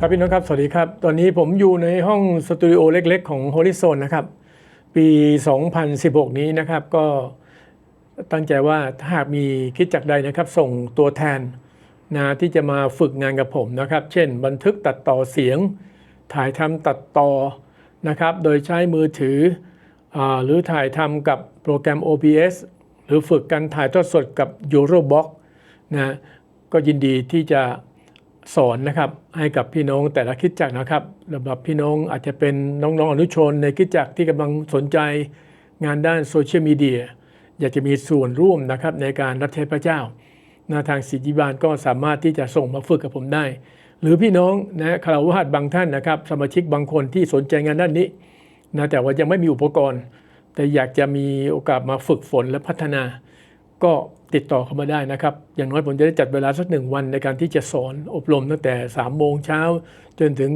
ครับพี่น้องครับ สวัสดีครับ ตอนนี้ผมอยู่ในห้องสตูดิโอเล็ก ๆ ของ Horizon นะครับ ปี 2016 นี้นะครับ ก็ตั้งใจว่าถ้าหากมีคิดจักใดนะครับ ส่งตัวแทนนะที่จะมาฝึกงานกับผมนะครับ เช่น บันทึกตัดต่อเสียง ถ่ายทำตัดต่อนะครับ โดยใช้มือถืออหรือถ่ายทำกับโปรแกรม OBS หรือฝึกการถ่ายทอดสดกับ Eurobox นะก็ยินดีที่จะ สอนนะครับให้กับพี่น้องแต่ละคิดจักนะครับสำหรับพี่น้องอาจจะเป็นน้องๆอนุชนในคิดจักที่กำลังสนใจงานด้านโซเชียลมีเดียอยากจะมีส่วนร่วมนะครับในการรับใช้พระเจ้านาทางสิทธิบาลก็สามารถที่จะส่งมาฝึกกับผมได้ หรือพี่น้องนะคารวะบางท่านนะครับ สมาชิกบางคนที่สนใจงานด้านนี้นะแต่ว่ายังไม่มีอุปกรณ์ แต่อยากจะมีโอกาสมาฝึกฝนและพัฒนา ก็ติดต่อเข้ามาได้นะครับ อย่างน้อยผมจะได้จัดเวลาสักหนึ่งวันในการที่จะสอนอบรมตั้งแต่3ามโมงเช้าจนถึง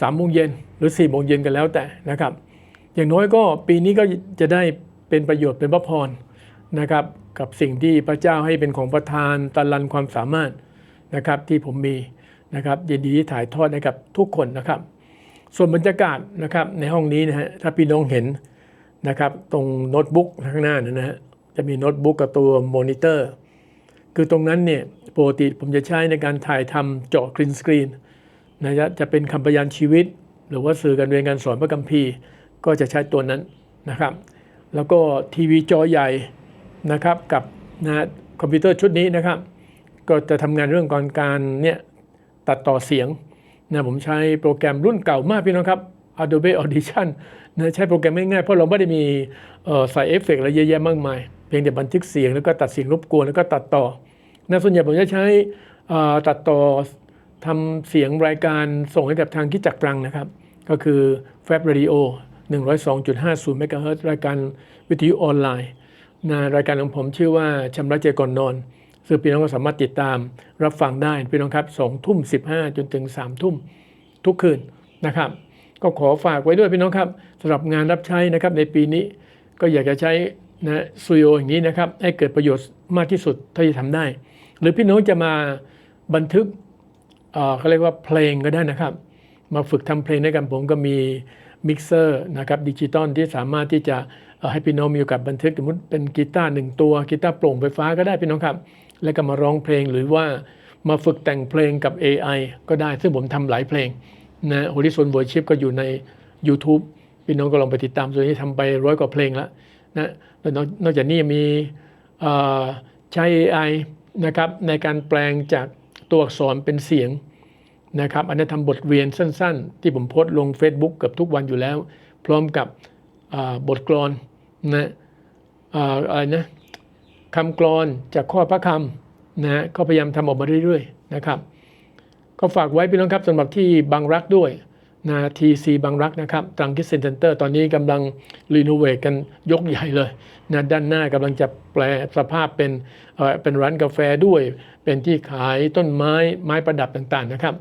สามโมงเย็นหรือ4ี่โมงเย็นกันแล้วแต่นะครับ อย่างน้อยก็ปีนี้ก็จะได้เป็นประโยชน์เป็นพระพรนะครับกับสิ่งที่พระเจ้าให้เป็นของประทานตะลันความสามารถนะครับที่ผมมีนะครับยินดีที่ถ่ายทอดให้กับทุกคนนะครับ ส่วนบรรยากาศนะครับในห้องนี้นะฮะถ้าพี่น้องเห็น นะครับตรงโน้ตบุ๊กข้างหน้านะนะฮะจะมีโน้ตบุ๊กกับตัวมอนิเตอร์คือตรงนั้นเนี่ยปกติผมจะใช้ในการถ่ายทำเจาะกรีนสกรีนนะจะจะเป็นคำพยานชีวิต หรือว่าสื่อการเรียนการสอนพระคัมภีร์ ก็จะใช้ตัวนั้นนะครับ แล้วก็ทีวีจอใหญ่นะครับกับนะคอมพิวเตอร์ชุดนี้นะครับ ก็จะทำงานเรื่องการการเนี่ยตัดต่อเสียงนะผมใช้โปรแกรมรุ่นเก่ามากพี่น้องครับ Adobe Audition นะใช้โปรแกรมง่ายๆ เพราะเราไม่ได้มีใส่เอฟเฟกต์อะไรเยอะแยะมากมาย เพียงแต่บันทึกเสียงแล้วก็ตัดเสียงรบกวนแล้วก็ตัดต่อนะส่วนใหญ่ผมจะใช้ตัดต่อทำเสียงรายการส่งให้กับทางคิดจักรังนะครับ ก็คือ Fab Radio 102.50เมกะเฮิรตรายการวิทยุออนไลน์นะรายการของผมชื่อว่าชำระใจก่อนนอนซึ่งพี่น้องก็สามารถติดตามรับฟังได้พี่น้องครับสองทุ่มสิบห้าจนถึงสามทุ่มทุกคืนนะครับ ก็ขอฝากไว้ด้วยพี่น้องครับสำหรับงานรับใช้นะครับในปีนี้ก็อยากจะใช้นะสตูโออย่างนี้นะครับให้เกิดประโยชน์มากที่สุดเท่าที่ทำได้ หรือพี่น้องจะมาบันทึกเขาเรียกว่าเพลงก็ได้นะครับ มาฝึกทำเพลงด้วยกันผมก็มีมิกเซอร์นะครับดิจิตอลที่สามารถที่จะให้พี่น้องมีโอกาสบันทึกสมมติเป็นกีตาร์หนึ่งตัวกีตาร์โปร่งไฟฟ้าก็ได้พี่น้องครับ แล้วก็มาร้องเพลงหรือว่ามาฝึกแต่งเพลงกับ AI ก็ได้ซึ่งผมทำหลายเพลง นะโฮลิซอนเวอร์ชิพก็อยู่ใน YouTube พี่น้องก็ลองไปติดตามส่วนนี้ทำไปร้อยกว่าเพลงแล้วนะแล้วนอกจากนี้มีใช้ AI นะครับในการแปลงจากตัวอักษรเป็นเสียงนะครับอันนี้ทำบทเรียนสั้นๆ ที่ผมโพสต์ลง Facebook เกือบทุกวันอยู่แล้ว พร้อมกับบทกลอนนะอะไรนะคำกลอนจากข้อพระคำนะก็พยายามทำออกมาเรื่อยๆนะครับ ก็ฝากไว้พี่น้องครับสำหรับที่บางรักด้วยนะทีซีบางรักนะครับตรังคิสเซนเตอร์ ตอนนี้กำลังรีโนเวทกันยกใหญ่เลยนะด้านหน้ากำลังจะแปลสภาพเป็นเออเป็นร้านกาแฟด้วย เป็นที่ขายต้นไม้ไม้ประดับต่างๆนะครับ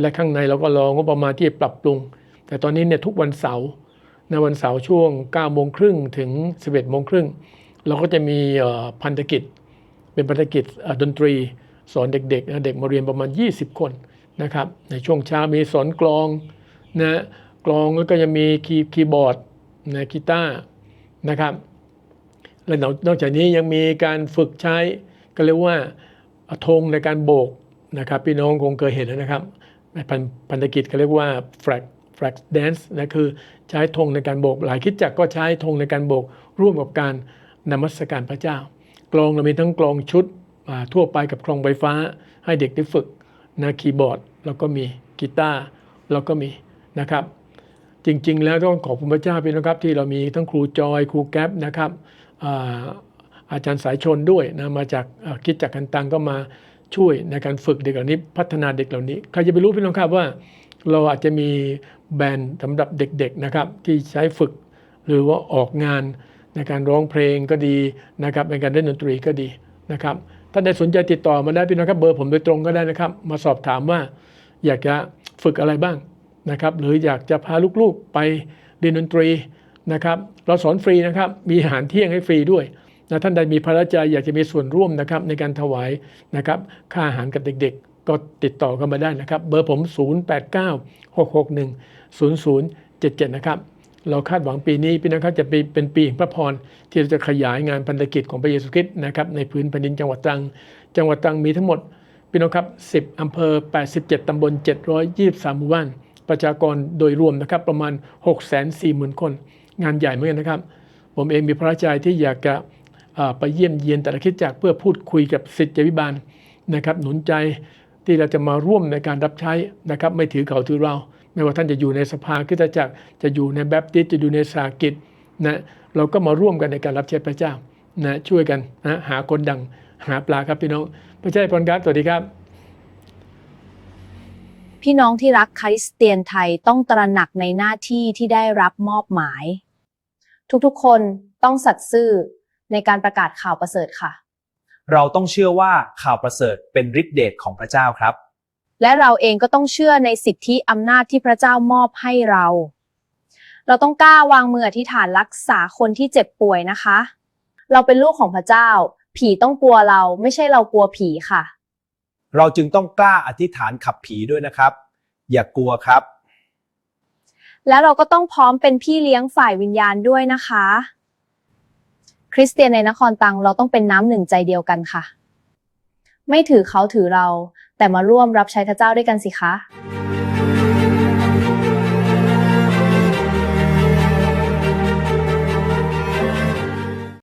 และข้างในเราก็รองบประมาณที่ปรับปรุง แต่ตอนนี้เนี่ยทุกวันเสาร์ในวันเสาร์ช่วง9โมงครึ่งถึง 11โมงครึ่งเราก็จะมีพันธกิจ เป็นพันธกิจดนตรีสอนเด็กๆเด็กมาเรียนประมาณ 20 คน นะครับ ในช่วงเช้ามีสอนกลองนะกลองแล้วก็จะมีคีย์คีย์บอร์ดนะกีตาร์นะครับ และนอกจากนี้ยังมีการฝึกใช้ก็เรียกว่าธงในการโบกนะครับพี่น้องคงเคยเห็นนะครับพันธกิจก็เรียกว่า flag flag dance นะคือใช้ธงในการโบก หลายคิดจักก็ใช้ธงในการโบก ร่วมกับการนมัสการพระเจ้า กลองเรามีทั้งกลองชุดทั่วไปกับกลองไฟฟ้าให้เด็กได้ฝึก นะคีย์บอร์ดแล้วก็มีกีตาร์แล้วก็มีนะครับ จริงๆ แล้วต้องขอบคุณพระเจ้าพี่นะครับที่เรามีทั้งครูจอยครูแก๊ปนะครับอาอาจารย์สายชนด้วยนะมาจากคิดจากกันตังก็มาช่วยในการฝึกเด็กเหล่านี้ พัฒนาเด็กเหล่านี้ใครจะไปรู้พี่น้องครับว่า เราอาจจะมีแบรนด์สำหรับเด็กๆนะครับที่ใช้ฝึกหรือว่าออกงานในการร้องเพลงก็ดีนะครับในการเล่นดนตรีก็ดีนะครับ ถ้าได้สนใจติดต่อมาได้พี่น้องครับเบอร์ผมโดยตรงก็ได้นะครับ มาสอบถามว่าอยากจะฝึกอะไรบ้างนะครับ หรืออยากจะพาลูกๆไปเรียนดนตรีนะครับ เราสอนฟรีนะครับ มีอาหารเที่ยงให้ฟรีด้วยนะท่านใดมีพระราชอยากจะมีส่วนร่วมนะครับในการถวายนะครับค่าอาหารกับเด็กๆ ก็ติดต่อเข้ามาได้นะครับ เบอร์ผม 0896610077 นะครับ เราคาดหวังปีนี้พี่น้องครับจะเป็นเป็นปีแห่งพระพรที่เราจะขยายงานพันธกิจของพระเยซูคริสต์นะครับในพื้นแผ่นดินจังหวัดตรัง จังหวัดตรังมีทั้งหมดพี่น้องครับ10อำเภอ 87 ตำบล 723 หมู่บ้าน ประชากรโดยรวมนะครับประมาณ 640,000 คน งานใหญ่เหมือนกันนะครับ ผมเองมีพระราชใจที่อยากจะไปเยี่ยมเยียนแต่ละคิดจักเพื่อพูดคุยกับสิทธิวิบาลนะครับหนุนใจที่เราจะมาร่วมในการรับใช้นะครับไม่ถือเขาถือเรา ไม่ว่าท่านจะอยู่ในสภาคริสตจักรจะอยู่ในแบปติสต์จะอยู่ในสากิจนะเราก็มาร่วมกันในการรับใช้พระเจ้านะช่วยกันนะหาคนดังหาปลาครับพี่น้องพระเจ้าให้พรครับสวัสดีครับ พี่น้องที่รักคริสเตียนไทยต้องตระหนักในหน้าที่ที่ได้รับมอบหมาย ทุกๆคนต้องสัตย์ซื่อในการประกาศข่าวประเสริฐค่ะ เราต้องเชื่อว่าข่าวประเสริฐเป็นฤทธิเดชของพระเจ้าครับ และเราเองก็ต้องเชื่อในสิทธิอำนาจที่พระเจ้ามอบให้เรา เราต้องกล้าวางมืออธิษฐานรักษาคนที่เจ็บป่วยนะคะ เราเป็นลูกของพระเจ้า ผีต้องกลัวเราไม่ใช่เรากลัวผีค่ะ เราจึงต้องกล้าอธิษฐานขับผีด้วยนะครับ อย่ากลัวครับ แล้วเราก็ต้องพร้อมเป็นพี่เลี้ยงฝ่ายวิญญาณด้วยนะคะ คริสเตียนในนครตังเราต้องเป็นน้ำหนึ่งใจเดียวกันค่ะ ไม่ถือเขาถือเรา แต่มาร่วมรับใช้พระเจ้าด้วยกันสิคะ